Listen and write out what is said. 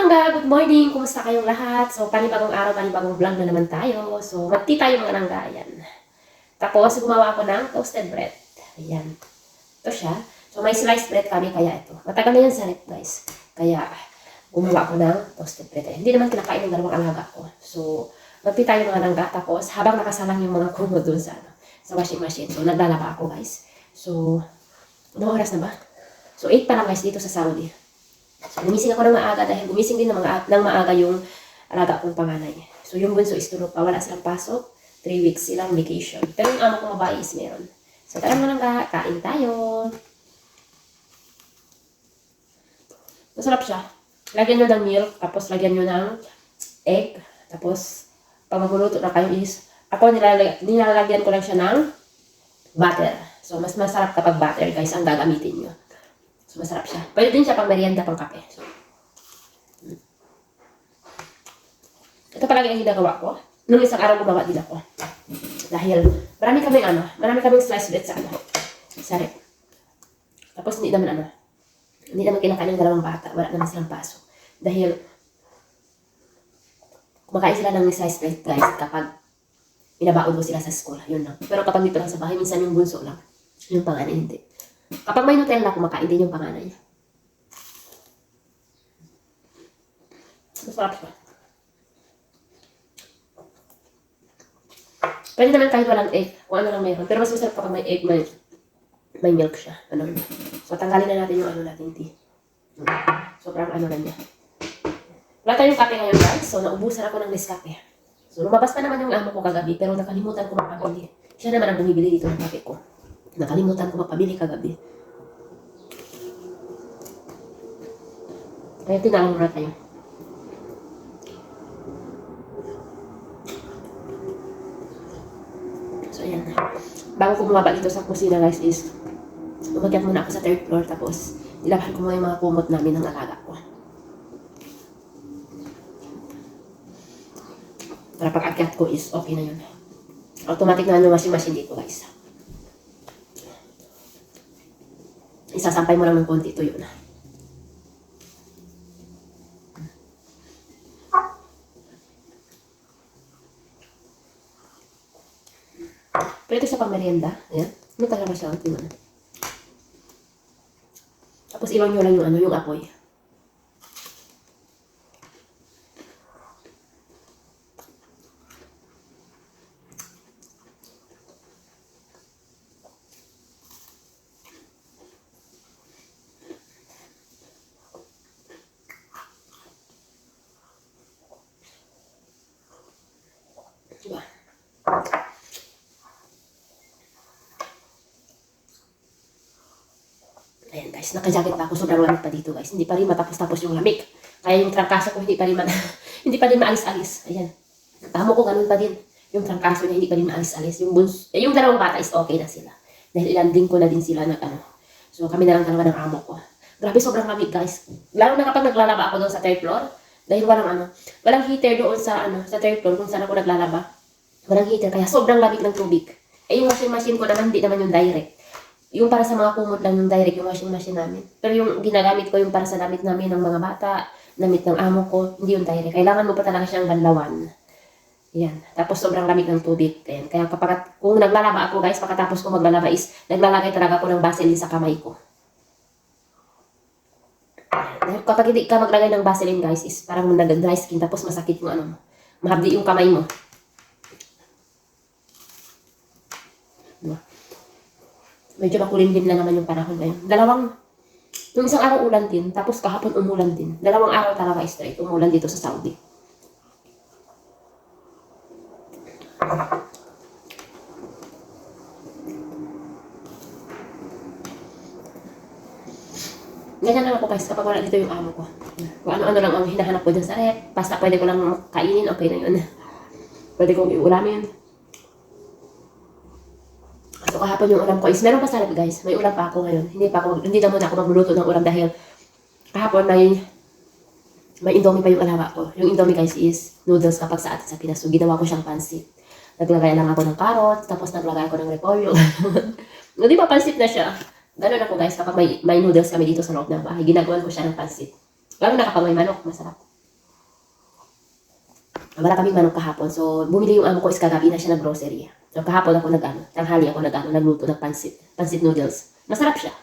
mangga, good morning. Kumusta kayong lahat? So, panibagong araw, panibagong vlog na naman tayo. So, magti tayo mga nangga. Ayan. Tapos, gumawa ako ng toasted bread. Ayan. Ito siya. So, may sliced bread kami, kaya ito. Matagal na yan sa rep, guys. Kaya, gumawa ako ng toasted bread. Ayan. Hindi naman kinakain ng dalawang alaga ko. So, magti tayo mga nangga. Tapos, habang nakasalang yung mga kumot dun sa, ano, sa washing machine. So, naglalaba ako, guys. So, anong oras na ba? So, 8 pa lang, guys, dito sa Saudi. So, gumising ako ng maaga dahil gumising din ng, mga, ng maaga yung alaga kong panganay. So, yung bunso is tulog pa. Wala silang pasok. Three weeks silang vacation. Pero yung amo kong babae is meron. So, tara mo lang ka. Kain tayo. Masarap siya. Lagyan nyo ng milk. Tapos, lagyan nyo ng egg. Tapos, pag magluluto na kayo is, ako nilalag, nilalagyan ko lang siya ng butter. So, mas masarap kapag butter, guys, ang gagamitin nyo. So, masarap siya. Pwede din siya pang merienda, pang kape. So, ito palagi ang ginagawa ko. Nung isang araw gumawa din ako. Dahil marami kaming ano, marami kaming slice bread sa ano. Sa. Tapos hindi naman ano, hindi naman kinakain ng dalawang bata. Wala naman silang paso. Dahil kumakain sila ng slice bread guys kapag binabaon mo sila sa school. Yun lang. Pero kapag dito lang sa bahay, minsan yung bunso lang. Yung panganay hindi. Kapag may Nutella, kumakain din yung panganay niya. Masarap siya. Pwede naman kahit walang egg, kung ano lang meron. Pero mas masarap kapag may egg, may, may milk siya. Ano? So, tanggalin na natin yung ano natin tea. Sobrang ano na niya. Wala tayong kape ngayon guys, so naubusan ako ng Nescafe. So, lumabas pa naman yung amo ko kagabi, pero nakalimutan ko magpabili. Siya naman ang bumibili dito ng kape ko. Nakalimutan ko magpabili kagabi. Kaya tinalang muna tayo. So, ayan. Bago ko bumaba dito sa kusina, guys, is umakyat muna ako sa third floor, tapos nilabahan ko muna yung mga kumot namin ng alaga ko. Para pag ko is okay na yun. Automatic na yung washing machine dito, guys. Isasampay mo lang ng konti tuyo na. Pwede sa pangmerienda. Ayan. Ano talaga siya? Tingnan. Tapos iwan nyo lang yung ano, yung apoy. Diba? Ayan guys, naka-jacket pa ako. Sobrang lamig pa dito guys. Hindi pa rin matapos-tapos yung lamig. Kaya yung trangkaso ko hindi pa rin, ma- hindi pa rin maalis-alis. Ayan. Tamo ko ganun pa din. Yung trangkaso niya hindi pa rin maalis-alis. Yung buns, eh, yung dalawang bata is okay na sila. Dahil ilanding ko na din sila nag ano. So kami na lang dalawa ng amo ko. Grabe sobrang lamig guys. Lalo na kapag naglalaba ako doon sa third floor. Dahil walang ano, walang heater doon sa ano, sa third floor kung saan ako naglalaba. Walang heater kaya sobrang lamig ng tubig. Eh yung washing machine ko naman hindi naman yung direct yung para sa mga kumot lang yung direct yung washing machine namin. Pero yung ginagamit ko yung para sa damit namin ng mga bata, damit ng amo ko, hindi yung direct. Kailangan mo pa talaga siyang banlawan. Yan. Tapos sobrang lamig ng tubig. Ayan. Kaya kapag, kung naglalaba ako guys, pagkatapos ko maglalaba is, naglalagay talaga ako ng Vaseline sa kamay ko. Dahil kapag hindi ka maglagay ng Vaseline guys, is parang nag-dry skin, tapos masakit yung ano, mo. mahabdi yung kamay mo. Diba? Medyo makulimlim na naman yung panahon ngayon. Dalawang, yung isang araw ulan din, tapos kahapon umulan din. Dalawang araw talaga straight, umulan dito sa Saudi. Ganyan lang ako guys kapag wala dito yung amo ko. Kung ano-ano lang ang hinahanap ko dyan sa rep, basta pwede ko lang kainin, okay na yun. Pwede kong iulamin. So kahapon yung ulam ko is meron pa sa rep guys. May ulam pa ako ngayon. Hindi pa ako hindi na muna ako magluluto ng ulam dahil kahapon may may indomie pa yung alawa ko. Yung indomie guys is noodles kapag sa atin sa Pinas. So ginawa ko siyang pansit. Naglagay lang ako ng carrot, tapos naglagay ako ng repolyo. no, di ba pansit na siya? Ganun ako guys, kapag may, may noodles kami dito sa loob ng bahay, ginagawan ko siya ng pansit. Lalo na kapag may manok, masarap. Wala kaming manok kahapon. So, bumili yung amo ko is kagabi na siya ng grocery. So, kahapon ako nag-ano, tanghali ako nag-ano, nagluto ng pansit. Pansit noodles. Masarap siya.